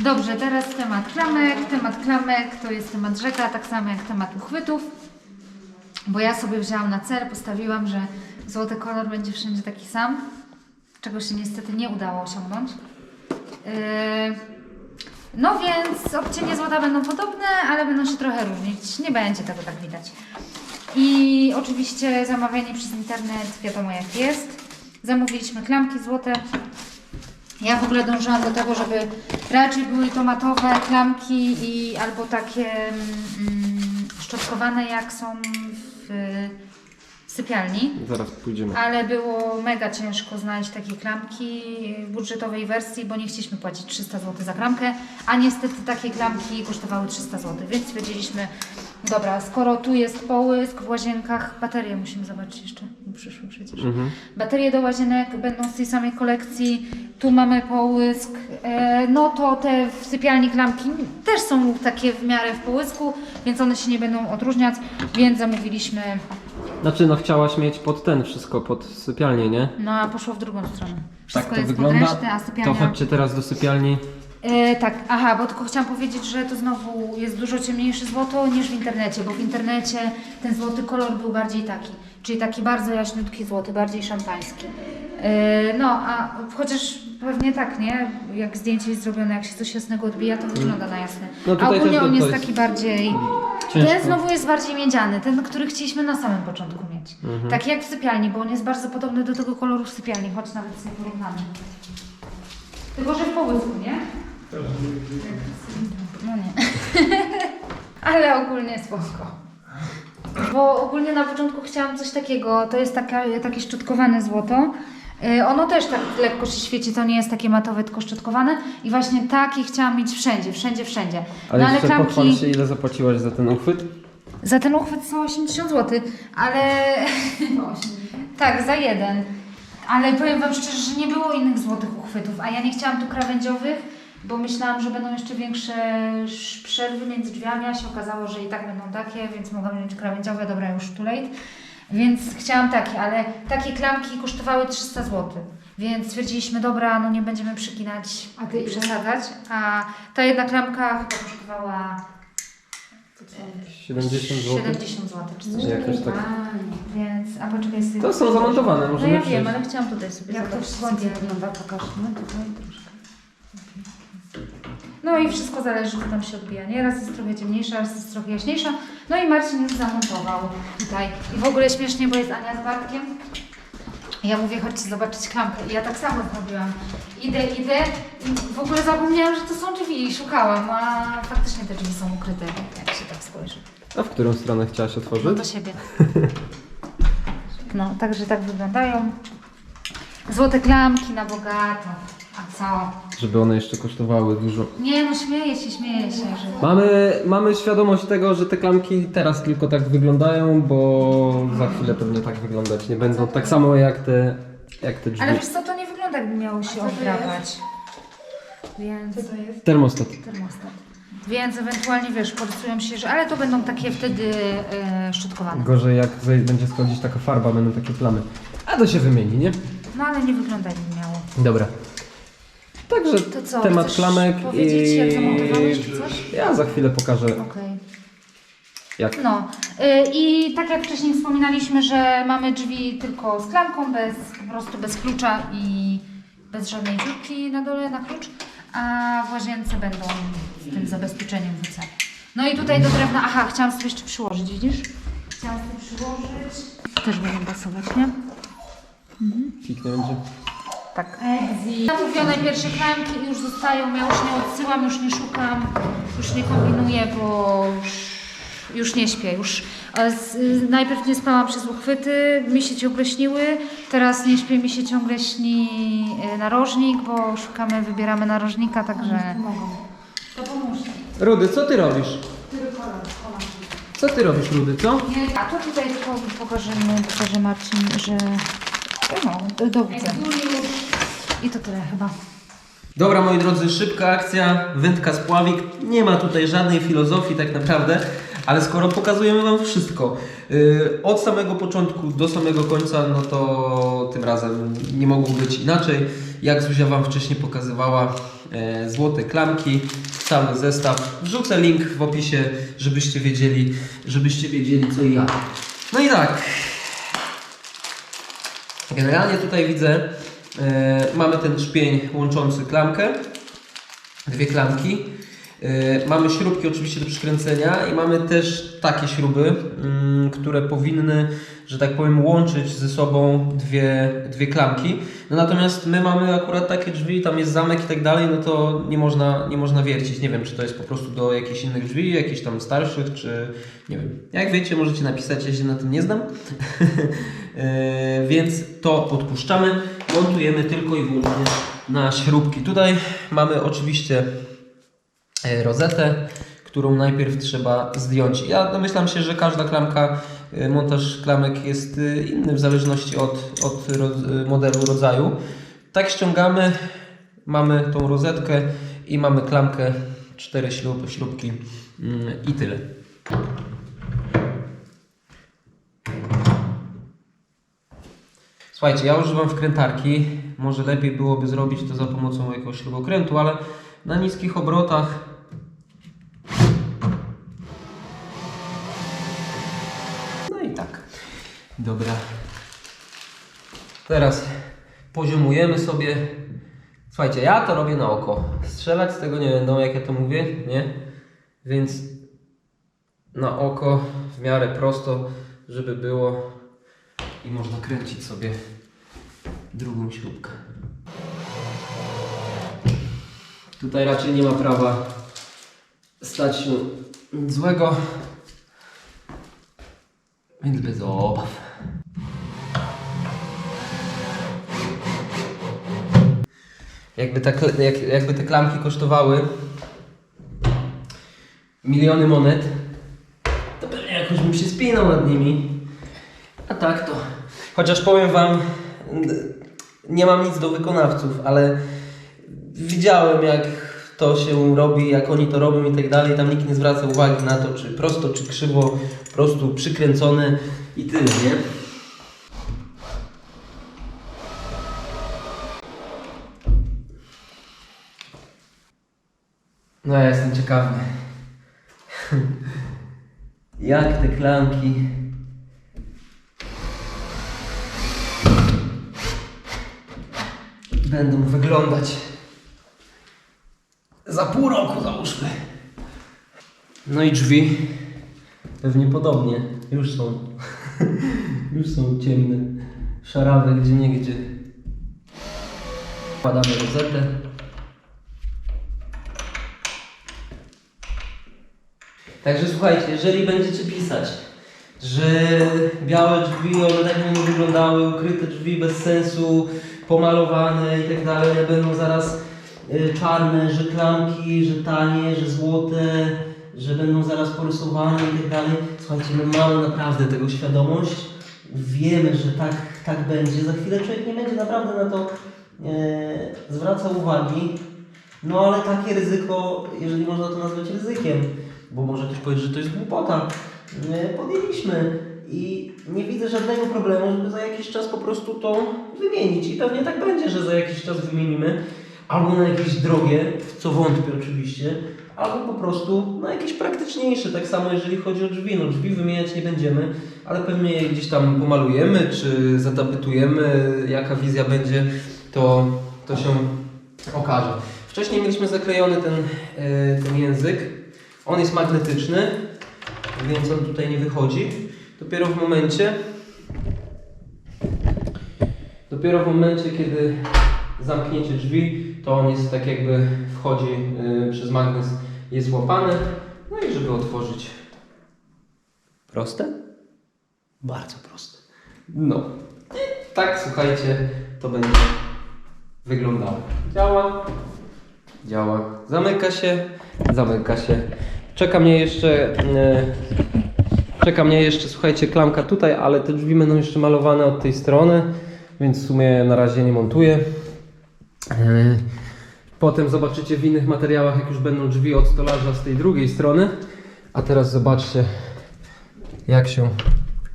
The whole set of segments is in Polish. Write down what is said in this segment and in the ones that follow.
Dobrze, teraz temat klamek. Temat klamek to jest temat rzeka, tak samo jak temat uchwytów. Bo ja sobie wzięłam na cel, postawiłam, że złoty kolor będzie wszędzie taki sam, czego się niestety nie udało osiągnąć. Yy, no więc odcienie złota będą podobne, ale będą się trochę różnić. Nie będzie tego tak widać. I oczywiście zamawianie przez internet, wiadomo jak jest. Zamówiliśmy klamki złote. Ja w ogóle dążyłam do tego, żeby raczej były to matowe klamki i albo takie mm, szczotkowane jak są w, w sypialni. Zaraz pójdziemy. Ale było mega ciężko znaleźć takie klamki w budżetowej wersji, bo nie chcieliśmy płacić 300 zł za klamkę, a niestety takie klamki kosztowały 300 zł, więc stwierdziliśmy, dobra, skoro tu jest połysk w łazienkach, baterie musimy zobaczyć jeszcze, nie przyszły przecież. Mhm. Baterie do łazienek będą z tej samej kolekcji, tu mamy połysk, e, no to te w sypialni klamki też są takie w miarę w połysku, więc one się nie będą odróżniać, więc zamówiliśmy Znaczy, no chciałaś mieć pod ten wszystko, pod sypialnię, nie? No a poszło w drugą stronę. Wszystko tak to jest wygląda. resztę, a sypialnia... To chodźcie teraz do sypialni. E, tak, aha, bo tylko chciałam powiedzieć, że to znowu jest dużo ciemniejsze złoto niż w internecie, bo w internecie ten złoty kolor był bardziej taki, czyli taki bardzo jaśniutki złoty, bardziej szampański. E, no, a chociaż pewnie tak, nie? Jak zdjęcie jest zrobione, jak się coś jasnego odbija, to wygląda na jasne. No a tutaj ogólnie też on to jest jest taki bardziej... Ciężko. Ten znowu jest bardziej miedziany, ten, który chcieliśmy na samym początku mieć. Taki jak w sypialni, bo on jest bardzo podobny do tego koloru w sypialni, choć nawet sobie porównamy. Tylko, że w połysku, nie? No nie. Ale ogólnie spoko. Bo ogólnie na początku chciałam coś takiego, to jest taka, takie szczotkowane złoto. Yy, Ono też tak lekko się świeci, to nie jest takie matowe, tylko szczotkowane. I właśnie takie chciałam mieć wszędzie, wszędzie, wszędzie. Ale no ale jeszcze klamki... pochwal się, ile zapłaciłaś za ten uchwyt? Za ten uchwyt są 80 zł, ale. tak, za jeden. Ale powiem Wam szczerze, że nie było innych złotych uchwytów, a ja nie chciałam tu krawędziowych, bo myślałam, że będą jeszcze większe sz- przerwy między drzwiami, a się okazało, że i tak będą takie, więc mogłam mieć krawędziowe, dobra, już too late. Więc chciałam takie, ale takie klamki kosztowały 300 zł. Więc stwierdziliśmy, dobra, no nie będziemy przykinać A ty i ile? przesadzać. A ta jedna klamka chyba kosztowała 70 zł. 70 zł czy coś Jakoś takiego. tak. Więc, a poczekaj sobie. To są zamontowane, No możemy ja wiem, ale chciałam tutaj sobie Jak to zobaczyć. w ładnie wygląda, pokaż. No tutaj troszkę. No i wszystko zależy, co tam się odbija. Nie? Raz jest trochę ciemniejsza, raz jest trochę jaśniejsza. No i Marcin już zamontował tutaj. I w ogóle śmiesznie, bo jest Ania z Bartkiem. Ja mówię, chodźcie zobaczyć klamkę. I ja tak samo zrobiłam. Idę, idę i w ogóle zapomniałam, że to są drzwi i szukałam, a faktycznie te drzwi są ukryte, jak się tak spojrzy. A w którą stronę chciałaś otworzyć? do siebie. No, także tak wyglądają. Złote klamki na bogato. A co? Żeby one jeszcze kosztowały dużo. Nie no, śmieję się, śmieję się, że... Mamy, mamy świadomość tego, że te klamki teraz tylko tak wyglądają, bo za chwilę pewnie tak wyglądać nie będą. Tak samo jak te, jak te drzwi. Ale wiesz co, to nie wygląda jakby miało się to oddrapać. Więc... Co to jest? Termostat. Termostat. Więc ewentualnie, wiesz, porysują się, że... Ale to będą takie wtedy e, szczotkowane. Gorzej jak będzie schodzić taka farba, będą takie plamy. A to się wymieni, nie? No ale nie wygląda jakby miało. Dobra. Także To co, temat chcesz klamek powiedzieć, i... jak zamontowałeś, czy coś? Ja za chwilę pokażę Okej. jak. No y, i tak jak wcześniej wspominaliśmy, że mamy drzwi tylko z klamką, bez, po prostu bez klucza i bez żadnej dziurki na dole na klucz, a w łazience będą z tym zabezpieczeniem WC. No i tutaj do drewna, aha, chciałam sobie jeszcze przyłożyć, widzisz? Chciałam sobie przyłożyć. Też będą pasować, nie? Piknie będzie. Tak. Zamówione pierwsze klamki i już zostają, ja już nie odsyłam, już nie szukam, już nie kombinuję, bo już, już nie śpię. Już z, najpierw nie spałam przez uchwyty, mi się ciągle śniły, teraz nie śpię, mi się ciągle śni e, narożnik, bo szukamy, wybieramy narożnika, także... To pomóżcie. Rudy, co ty robisz? Co ty robisz, Rudy, co? Nie, a tu tutaj pokażemy, pokaże Marcin, że... No, do, do. I to tyle chyba. Dobra, moi drodzy, szybka akcja, wędka spławik. Nie ma tutaj żadnej filozofii tak naprawdę, ale skoro pokazujemy Wam wszystko, yy, od samego początku do samego końca, no to tym razem nie mogło być inaczej. Jak Zuzia Wam wcześniej pokazywała, e, złote klamki, cały zestaw. Wrzucę link w opisie, żebyście wiedzieli, żebyście wiedzieli co i jak. No i tak, Generalnie tutaj widzę, e, mamy ten szpień łączący klamkę, dwie klamki. E, mamy śrubki oczywiście do przykręcenia i mamy też takie śruby, mm, które powinny, że tak powiem, łączyć ze sobą dwie, dwie klamki. No natomiast my mamy akurat takie drzwi, tam jest zamek i tak dalej, no to nie można, nie można wiercić. Nie wiem, czy to jest po prostu do jakichś innych drzwi, jakichś tam starszych, czy nie wiem. Jak wiecie, możecie napisać, ja się na tym nie znam. E, więc to odpuszczamy. Montujemy tylko i wyłącznie na śrubki. Tutaj mamy oczywiście rozetę, którą najpierw trzeba zdjąć. Ja domyślam się, że każda klamka, e, montaż klamek jest e, inny w zależności od, od e, modelu, rodzaju. Tak ściągamy, mamy tą rozetkę i mamy klamkę, cztery śrub, śrubki mm, i tyle. Słuchajcie, ja używam wkrętarki. Może lepiej byłoby zrobić to za pomocą jakiegoś śrubokrętu, ale na niskich obrotach Dobra. Teraz poziomujemy sobie. Słuchajcie, ja to robię na oko. Strzelać z tego nie będą, jak ja to mówię, nie? Więc na oko w miarę prosto, żeby było i można kręcić sobie drugą śrubkę. Tutaj raczej nie ma prawa stać się złego, więc bez obaw. Jakby, ta, jak, jakby te klamki kosztowały miliony monet, to pewnie jakoś bym się spinał nad nimi. A tak to. Chociaż powiem wam, nie mam nic do wykonawców, ale widziałem jak to się robi, jak oni to robią i tak dalej. Tam nikt nie zwraca uwagi na to, czy prosto, czy krzywo, po prostu przykręcone i tyle, nie? No ja jestem ciekawy. Jak te klamki będą wyglądać za pół roku załóżmy. No i drzwi pewnie podobnie. Już są. Już są ciemne. Szarawe gdzie niegdzie. Wkładamy rozetę. Także słuchajcie, jeżeli będziecie pisać, że białe drzwi, one tak będą wyglądały, ukryte drzwi bez sensu, pomalowane i tak dalej, będą zaraz y, czarne, że klamki, że tanie, że złote, że będą zaraz porysowane i tak dalej. Słuchajcie, my mamy naprawdę tego świadomość, wiemy, że tak, tak będzie. Za chwilę człowiek nie będzie naprawdę na to e, zwracał uwagi. No ale takie ryzyko, jeżeli można to nazwać ryzykiem, bo może ktoś powiedzieć, że to jest głupota, my podjęliśmy i nie widzę żadnego problemu, żeby za jakiś czas po prostu to wymienić. I pewnie tak będzie, że za jakiś czas wymienimy albo na jakieś drogie, w co wątpię oczywiście, albo po prostu na jakieś praktyczniejsze. Tak samo jeżeli chodzi o drzwi. No drzwi wymieniać nie będziemy, ale pewnie je gdzieś tam pomalujemy, czy zatapetujemy, jaka wizja będzie, to, to się okaże. Wcześniej mieliśmy zaklejony ten, e, ten język. On jest magnetyczny, więc on tutaj nie wychodzi. Dopiero w momencie, dopiero w momencie, kiedy zamkniecie drzwi, to on jest tak jakby wchodzi y, przez magnes, jest łapany. No i żeby otworzyć. Proste? Bardzo proste. No. I tak słuchajcie, to będzie wyglądało. Działa. Działa. Zamyka się. Zamyka się. Czeka mnie jeszcze. y, Czeka mnie jeszcze, słuchajcie, klamka tutaj, ale te drzwi będą jeszcze malowane od tej strony, więc w sumie na razie nie montuję. Yy, Potem zobaczycie w innych materiałach, jak już będą drzwi od stolarza z tej drugiej strony. A teraz zobaczcie, jak się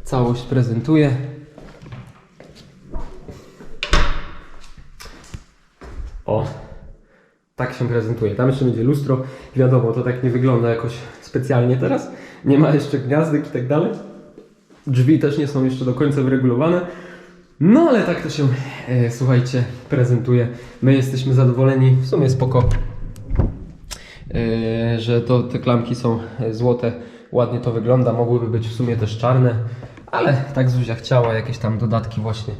całość prezentuje. O, tak się prezentuje. Tam jeszcze będzie lustro, wiadomo, to tak nie wygląda jakoś specjalnie teraz. Nie ma jeszcze gniazdek i tak dalej. Drzwi też nie są jeszcze do końca wyregulowane. No ale tak to się, e, słuchajcie, prezentuje. My jesteśmy zadowoleni, w sumie spoko, e, że to te klamki są e, złote. Ładnie to wygląda, mogłyby być w sumie też czarne, ale tak Zuzia chciała, jakieś tam dodatki właśnie,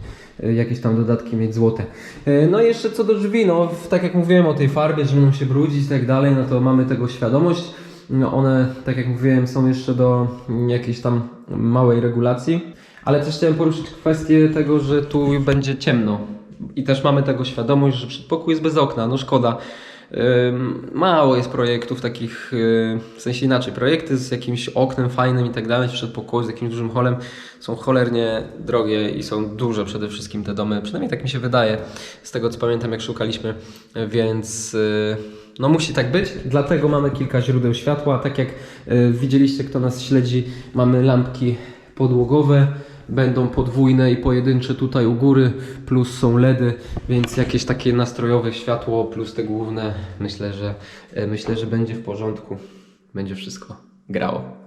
e, jakieś tam dodatki mieć złote. E, No i jeszcze co do drzwi, no tak jak mówiłem o tej farbie, że będą się brudzić i tak dalej, no to mamy tego świadomość. No one, tak jak mówiłem, są jeszcze do jakiejś tam małej regulacji. Ale też chciałem poruszyć kwestię tego, że tu będzie ciemno. I też mamy tego świadomość, że przedpokój jest bez okna. No szkoda. Mało jest projektów takich, yy, w sensie inaczej, projekty z jakimś oknem fajnym i tak dalej, w przedpokoju z jakimś dużym holem są cholernie drogie i są duże przede wszystkim te domy, przynajmniej tak mi się wydaje, z tego co pamiętam jak szukaliśmy, więc yy, no musi tak być, dlatego mamy kilka źródeł światła, tak jak yy, widzieliście kto nas śledzi, mamy lampki podłogowe, będą podwójne i pojedyncze tutaj u góry, plus są LEDy, więc jakieś takie nastrojowe światło plus te główne, myślę, że e, myślę, że będzie w porządku. Będzie wszystko grało.